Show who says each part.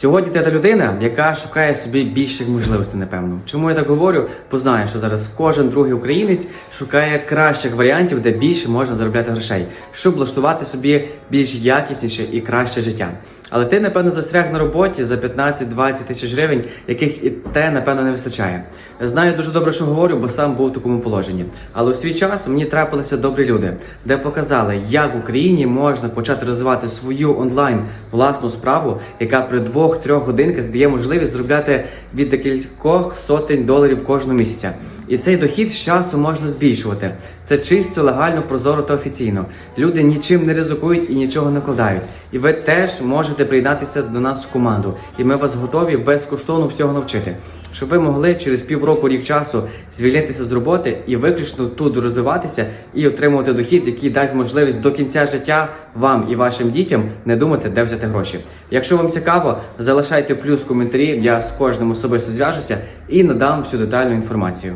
Speaker 1: Сьогодні ти та людина, яка шукає собі більших можливостей, напевно. Чому я так говорю? Бо знаю, що зараз кожен другий українець шукає кращих варіантів, де більше можна заробляти грошей, щоб влаштувати собі більш якісніше і краще життя. Але ти, напевно, застряг на роботі за 15-20 тисяч гривень, яких і те, напевно, не вистачає. Знаю дуже добре, що говорю, бо сам був у такому положенні. Але у свій час мені трапилися добрі люди, де показали, як в Україні можна почати розвивати свою онлайн власну справу, яка при двох-трьох годинках дає можливість зробляти від декількох сотень доларів кожного місяця. І цей дохід з часу можна збільшувати. Це чисто, легально, прозоро та офіційно. Люди нічим не ризикують і нічого не кладають. І ви теж можете приєднатися до нас в команду. І ми вас готові безкоштовно всього навчити. Щоб ви могли через півроку рік часу звільнитися з роботи і виключно тут розвиватися і отримувати дохід, який дасть можливість до кінця життя вам і вашим дітям не думати, де взяти гроші. Якщо вам цікаво, залишайте плюс в коментарі. Я з кожним особисто зв'яжуся і надам всю детальну інформацію.